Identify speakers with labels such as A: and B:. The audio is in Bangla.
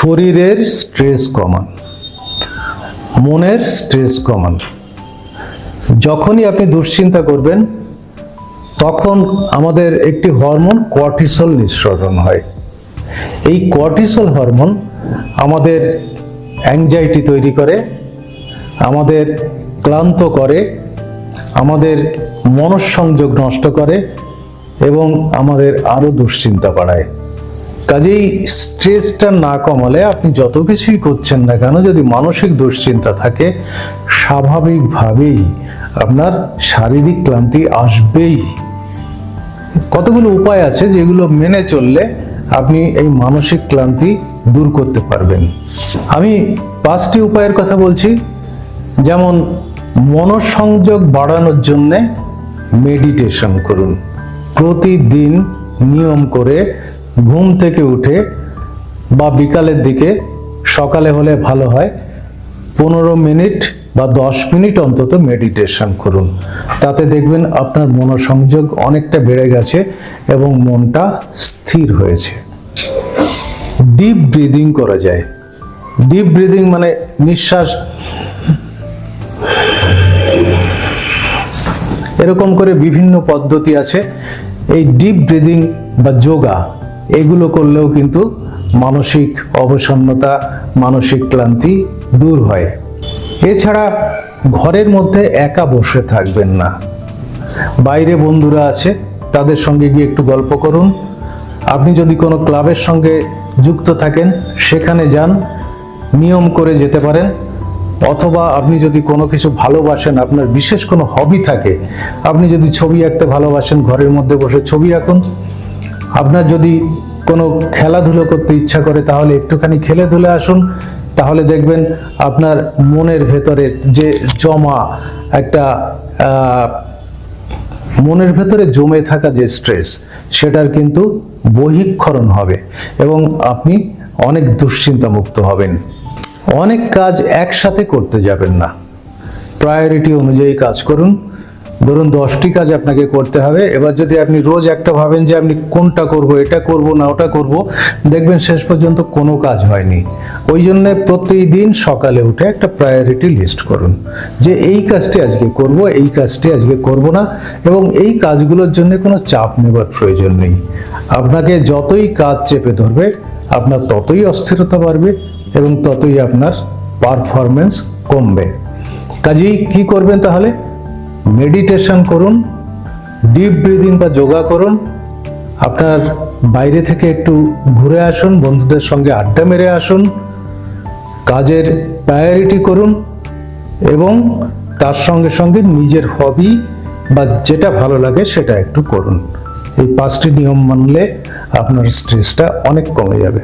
A: শরীরের স্ট্রেস কমান, মনের স্ট্রেস কমান। যখনই আপনি দুশ্চিন্তা করবেন, তখন আমাদের একটি হরমোন কর্টিসল নিঃসরণ হয়। এই কর্টিসল হরমোন আমাদের অ্যাংজাইটি তৈরি করে, আমাদের ক্লান্ত করে, আমাদের মনঃসংযোগ নষ্ট করে এবং আমাদের আরও দুশ্চিন্তা বাড়ায়। কাজেই স্ট্রেসটা না কমালে আপনি যত কিছুই করছেন না কেন, যদি মানসিক দুশ্চিন্তা থাকে, স্বাভাবিকভাবেই আপনার শারীরিক ক্লান্তি আসবেই। কতগুলো উপায় আছে যেগুলো মেনে চললে আপনি এই মানসিক ক্লান্তি দূর করতে পারবেন। আমি পাঁচটি উপায়ের কথা বলছি। যেমন, মনসংযোগ বাড়ানোর জন্যে মেডিটেশন করুন। প্রতিদিন নিয়ম করে ঘুম থেকে উঠে বা বিকালের দিকে, সকালে হলে ভালো হয়, পনেরো মিনিট বা দশ মিনিট অন্তত মেডিটেশন করুন। তাতে দেখবেন আপনার মনোসংযোগ অনেকটা বেড়ে গেছে এবং মনটা স্থির হয়েছে। ডিপ ব্রিদিং করা যায়। ডিপ ব্রিদিং মানে নিঃশ্বাস এরকম করে বিভিন্ন পদ্ধতি আছে। এই ডিপ ব্রিদিং বা যোগা এগুলো করলেও কিন্তু মানসিক অবসন্নতা, মানসিক ক্লান্তি দূর হয়। এছাড়া ঘরের মধ্যে একা বসে থাকবেন না। বাইরে বন্ধুরা আছে, তাদের সঙ্গে গিয়ে একটু গল্প করুন। আপনি যদি কোনো ক্লাবের সঙ্গে যুক্ত থাকেন, সেখানে যান, নিয়ম করে যেতে পারেন। অথবা আপনি যদি কোনো কিছু ভালোবাসেন, আপনার বিশেষ কোনো হবি থাকে, আপনি যদি ছবি আঁকতে ভালোবাসেন, ঘরের মধ্যে বসে ছবি আঁকুন। আপনার যদি কোনো খেলাধুলো করতে ইচ্ছা করে, তাহলে একটুখানি খেলে ধুলে আসুন। তাহলে দেখবেন আপনার মনের ভেতরে যে জমা, একটা মনের ভেতরে জমে থাকা যে স্ট্রেস সেটার কিন্তু বহিক্ষরণ হবে এবং আপনি অনেক দুশ্চিন্তা মুক্ত হবেন। অনেক কাজ একসাথে করতে যাবেন না। প্রায়োরিটি অনুযায়ী কাজ করুন। ধরুন দশটি কাজ আপনাকে করতে হবে। এবার যদি আপনি রোজ একটা ভাবেন যে আপনি কোনটা করব, এটা করব না, ওটা করব, দেখবেন শেষ পর্যন্ত কোনো কাজ হয়নি। ওই জন্য প্রতিদিন সকালে উঠে একটা প্রায়োরিটি লিস্ট করুন যে এই কাজটি আজকে করব, এই কাজটি আজকে করব না এবং এই কাজগুলোর জন্য কোনো চাপ নেবার প্রয়োজন নেই। আপনাকে যতই কাজ চেপে ধরবে, আপনার ততই অস্থিরতা বাড়বে এবং ততই আপনার পারফরমেন্স কমবে। কাজেই কি করবেন তাহলে? মেডিটেশন করুন ডিপ ব্রিদিং বা যোগা করুন, আপনার বাইরে থেকে একটু ঘুরে আসুন, বন্ধুদের সঙ্গে আড্ডা মেরে আসুন, কাজের প্রায়োরিটি করুন এবং তার সঙ্গে সঙ্গে নিজের হবি বা যেটা ভালো লাগে সেটা একটু করুন। এই পাঁচটি নিয়ম মানলে আপনার স্ট্রেসটা অনেক কমে যাবে।